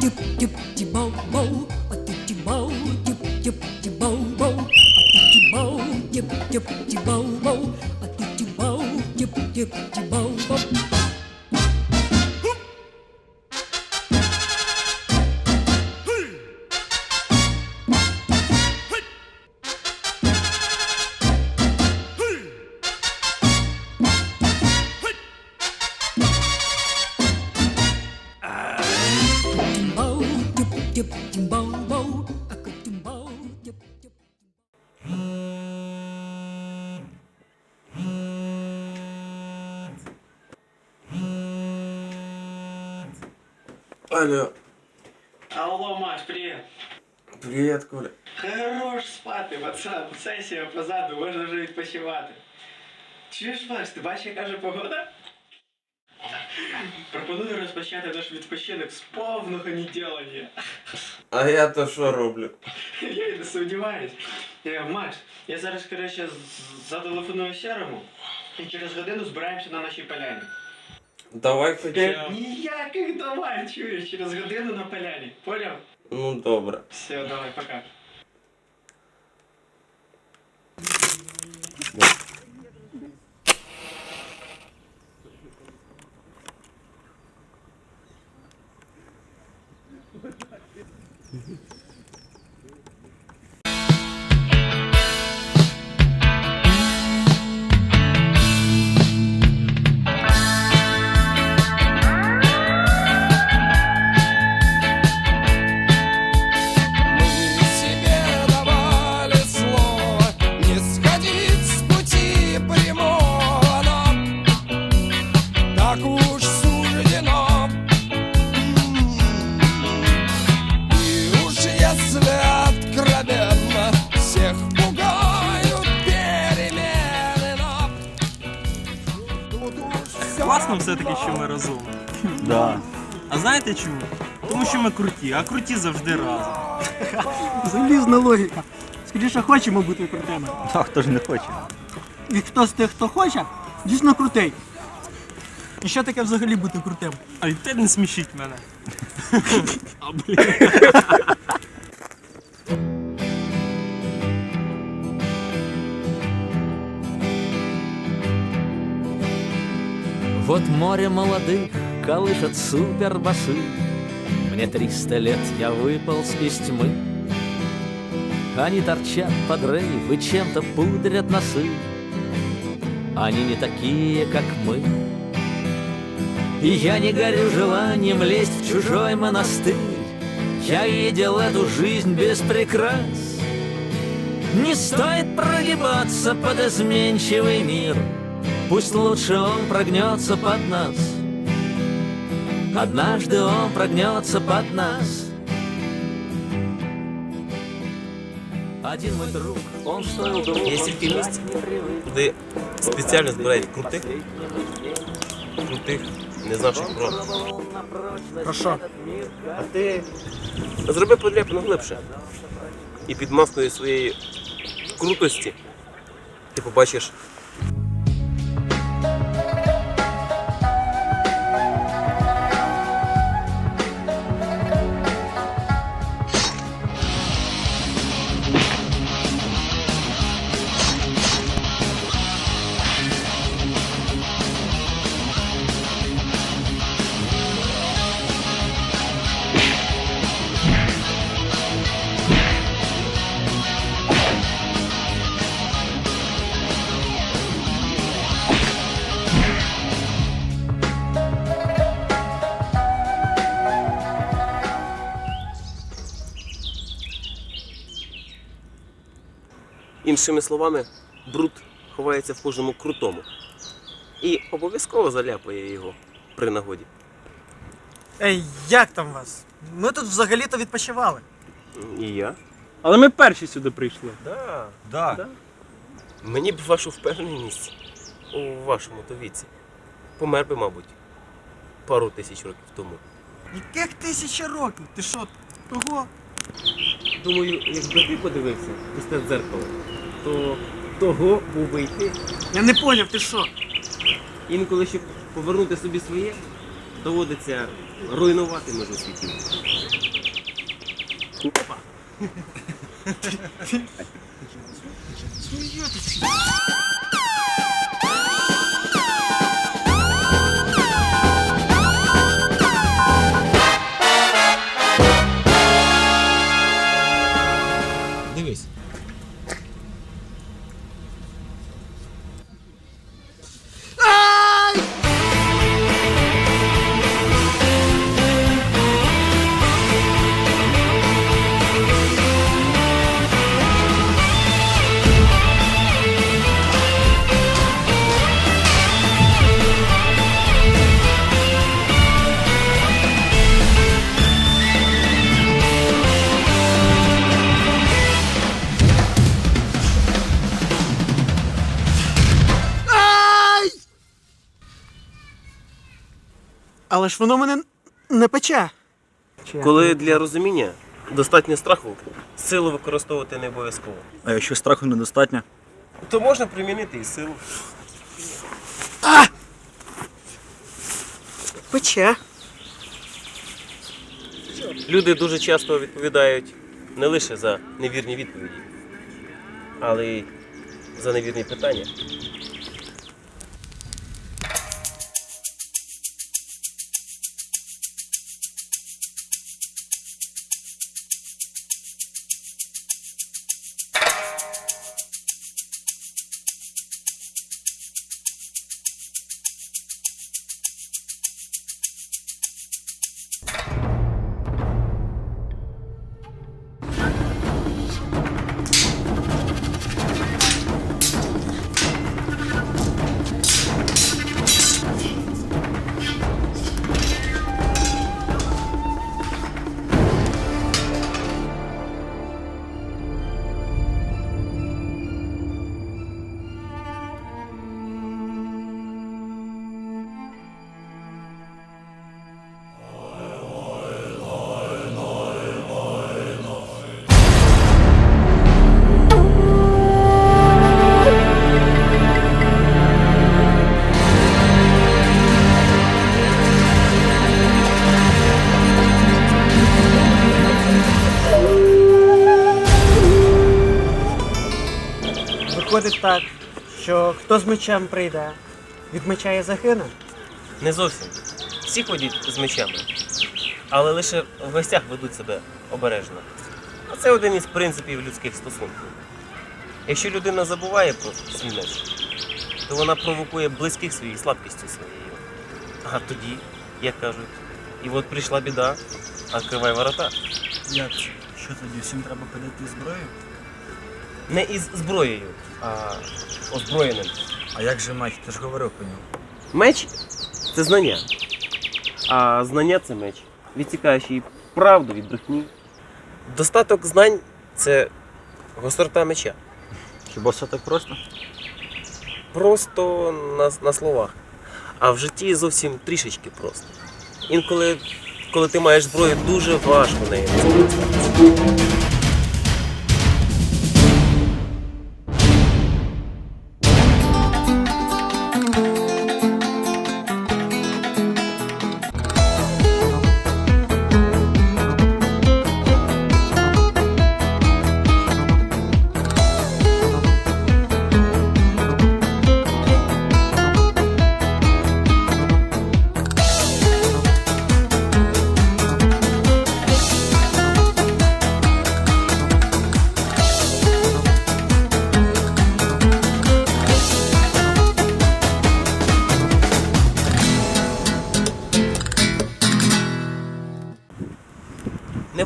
Yip, yip, yip, bow. Алло, Алло, Маш, привет. привіт, Коля. Хорош спати, пацан. Сесія позаду, можна вже відпочивати. Чуєш, Маш, ти бачиш, яка же погода? Пропоную розпочати наш відпочинок з повного неділення. А я то що роблю? Я й не сумніваюсь. Е, Маш, я зараз, коротше, з- зателефоную Серому і через годину збираємося на нашій поляні. Давай Е, хоча. б. Ніяких давай, чуєш, через годину на поляні. Поняв? Ну добре. Все, давай, пока. Мы Знаєте чому? Тому що ми круті, а круті завжди разом. Залізна логіка. Скоріше хочемо бути крутими. А хто ж не хоче? І хто з тих, хто хоче, дійсно крутий. І що таке взагалі бути крутим? А й те не смішіть мене. А блін. Вот море молодых колышет супербасы. Мне триста лет, я выполз из тьмы. Они торчат под рейв чем-то пудрят носы. Они не такие, как мы. И я не горю желанием лезть в чужой монастырь. Я видел эту жизнь без прикрас. Не стоит прогибаться под изменчивый мир. Пусть лучше он прогнется под нас Однажды он прогнется под нас. Один мой друг, он стоил Є стільки місць, куди спеціально збирають крутих, крутих, не знавших про. Про що? А ти зроби подряпину глибше. І під маскою своєї крутості ти побачиш Іншими словами, бруд ховається в кожному крутому. І обов'язково заляпає його при нагоді. Ей, як там вас? Ми тут взагалі-то відпочивали. І я? Але ми перші сюди прийшли. Да. Да. Мені б вашу впевненість у вашому то віці. Помер би, мабуть, пару тисяч років тому. Яких тисяча років? Ти що, того? Думаю, якби ти подивився в пусте дзеркало, то того був би. Я не поняв, ти що? Інколи, щоб повернути собі своє, доводиться руйнувати межу світів. Опа. Дивись. Але ж воно мене не пече. Коли для розуміння достатньо страху, силу використовувати не обов'язково. А якщо страху недостатньо? То можна примінити і силу. Пече. Люди дуже часто відповідають не лише за невірні відповіді, але й за невірні питання. Виходить так, що хто з мечем прийде, від меча і загине. Не зовсім. Всі ходять з мечами, але лише в гостях ведуть себе обережно. А це один із принципів людських стосунків. Якщо людина забуває про свій меч, то вона провокує близьких своїх слабкістю своєю. А тоді, як кажуть, і от прийшла біда, відкривай ворота. Як це? Що тоді? Всім треба подати зброю? Не із зброєю, а озброєним. А як же мать? Ти ж говорив про нього. Меч це знання. А знання це меч. Відсікаєш її правду від брехні. Достаток знань це гострота меча. Хіба все так просто? Просто на, на словах. А в житті зовсім трішечки просто. Інколи, коли ти маєш зброю, дуже важко нею.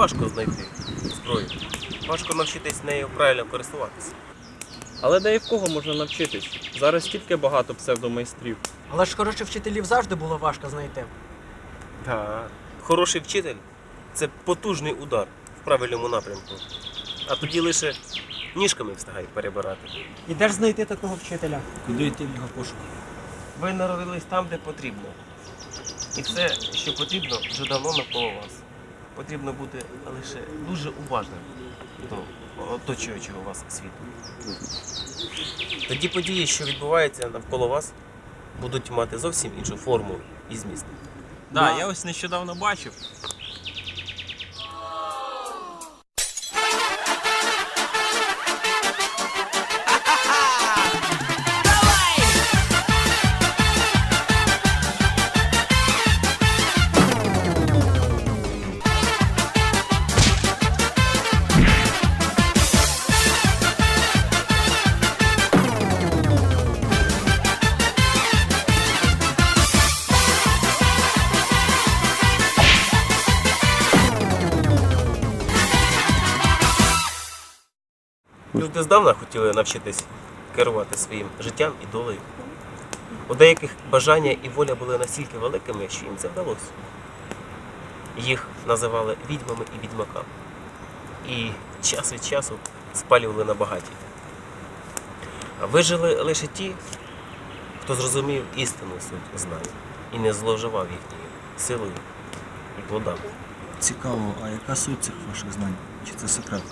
Важко знайти зброю. Важко навчитись нею правильно користуватися. Але де і в кого можна навчитись? Зараз стільки багато псевдомайстрів. Але ж хороших вчителів завжди було важко знайти. Так. Хороший вчитель це потужний удар в правильному напрямку. А тоді лише ніжками встигай перебирати. І де ж знайти такого вчителя? Куди йти в його пошуку? Ви народились там, де потрібно. І все, що потрібно, вже давно навколо вас. Потрібно бути лише дуже уважним до оточуючого вас світу. Тоді події, що відбуваються навколо вас, будуть мати зовсім іншу форму і зміст. Да, я ось нещодавно бачив. Люди здавна хотіли навчитись керувати своїм життям і долею. У деяких бажання і воля були настільки великими, що їм це вдалося. Їх називали відьмами і відьмаками. І час від часу спалювали на багаті. Вижили лише ті, хто зрозумів істинну суть знань і не зловживав їхньою силою і плодами. Цікаво, а яка суть цих ваших знань? Чи це секрет?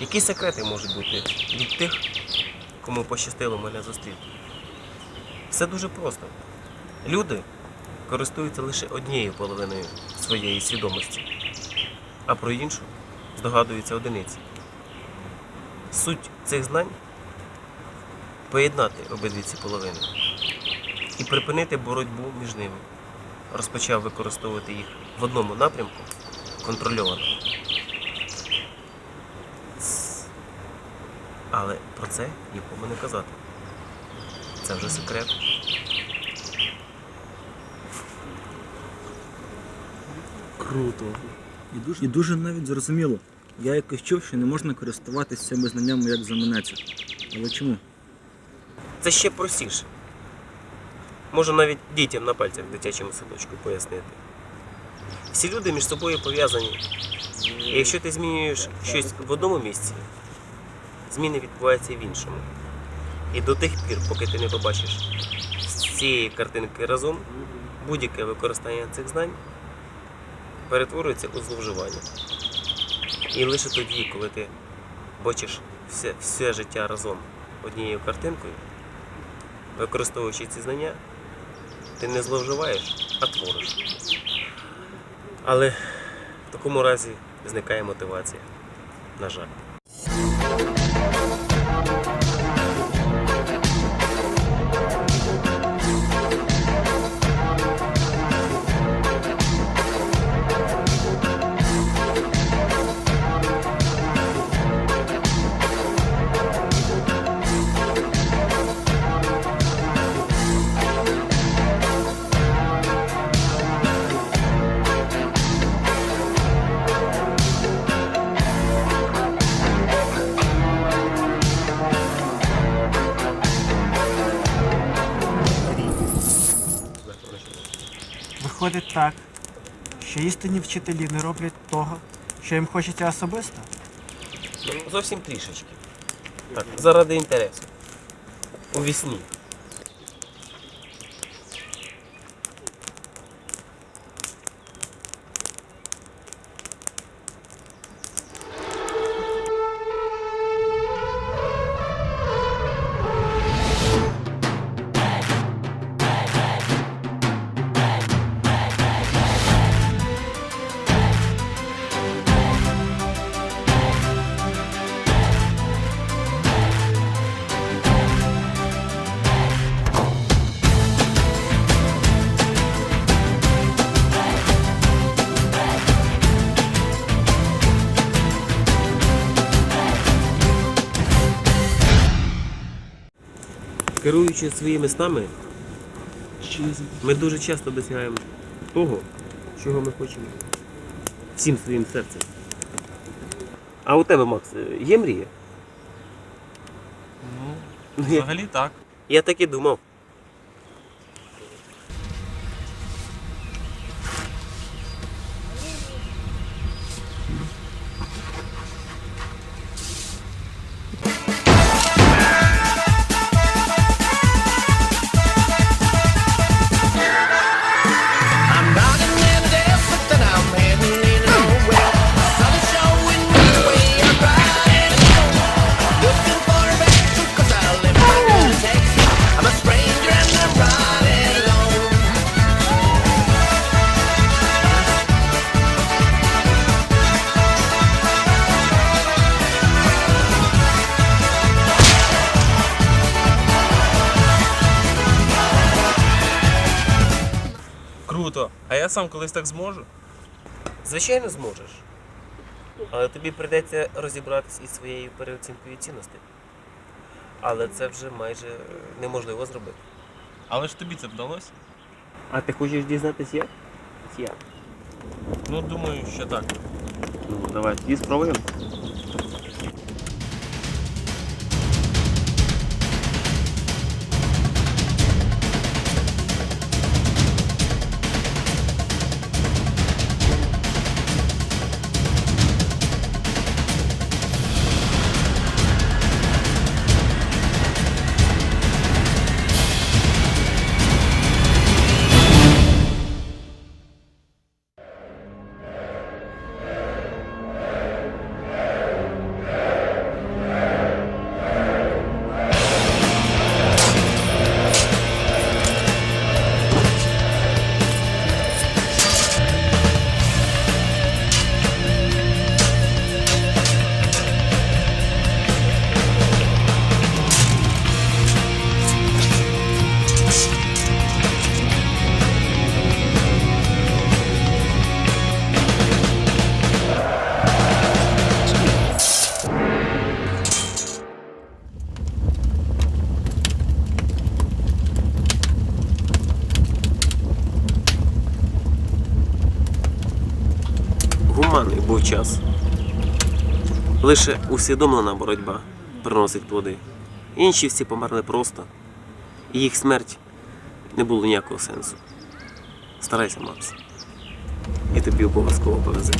Які секрети можуть бути від тих, кому пощастило мене зустріти? Все дуже просто. Люди користуються лише однією половиною своєї свідомості, а про іншу здогадуються одиниці. Суть цих знань поєднати обидві ці половини і припинити боротьбу між ними. Розпочав використовувати їх в одному напрямку контрольовано. Але про це нікому не казати. Це вже секрет. Круто. І дуже, і дуже навіть зрозуміло. Я якось чув, що не можна користуватися цими знаннями як заманеться. Але чому? Це ще простіше. Можу навіть дітям на пальцях в дитячому садочку пояснити. Всі люди між собою пов'язані. І якщо ти змінюєш щось в одному місці, зміни відбуваються в іншому. І до тих пір, поки ти не побачиш з цієї картинки разом, будь-яке використання цих знань перетворюється у зловживання. І лише тоді, коли ти бачиш все, все життя разом однією картинкою, використовуючи ці знання, ти не зловживаєш, а твориш. Але в такому разі зникає мотивація. На жаль. Виходить так, що істинні вчителі не роблять того, що їм хочеться особисто. Ну, зовсім трішечки. Так, заради інтересу. У вісні. Керуючи своїми снами, ми дуже часто досягаємо того, чого ми хочемо. Всім своїм серцем. А у тебе, Макс, є мрія? Ну, взагалі так. Я так і думав. Я сам колись так зможу. Звичайно, зможеш. Але тобі прийдеться розібратись із своєю переоцінкою цінностей. Але це вже майже неможливо зробити. Але ж тобі це вдалося? А ти хочеш дізнатися як? Як? Ну, думаю, що так. Ну, давай тоді спробуємо. Час. Лише усвідомлена боротьба приносить плоди. Інші всі померли просто, і їх смерть не було ніякого сенсу. Старайся, Макс. І тобі обов'язково повезе.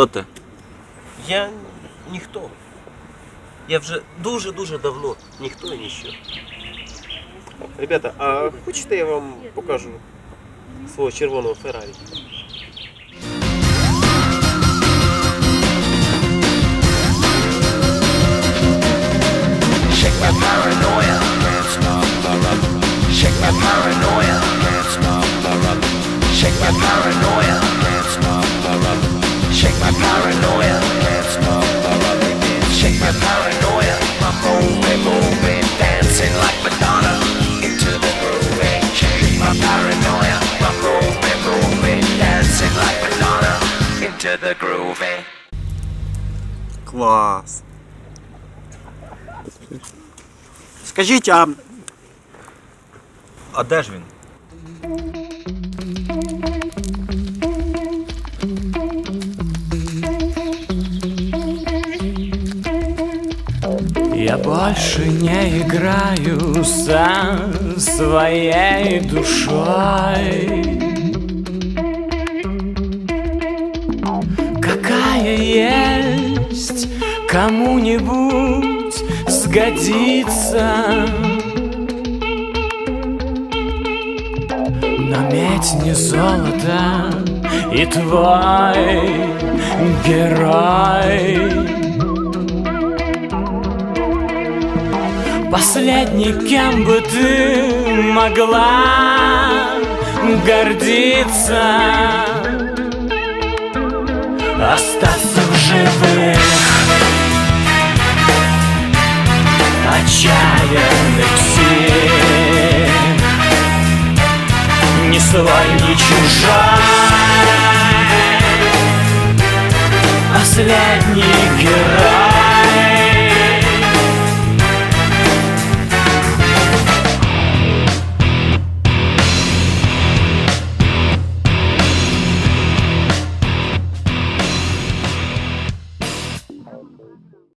Хто ти? Я ніхто. Я вже дуже-дуже давно ніхто і ніщо. Ребята, а хочете я вам покажу свого червоного Феррарі? Shake my paranoia, Скажіть, а А де ж він? Я больше не играю сам своей душой. Какая есть кому-нибудь сгодится. Но медь не золото, и твой герой. Последний, кем бы ты могла гордиться. Остаться в живых Отчаянный псих Ни свой, ни чужой Последний герой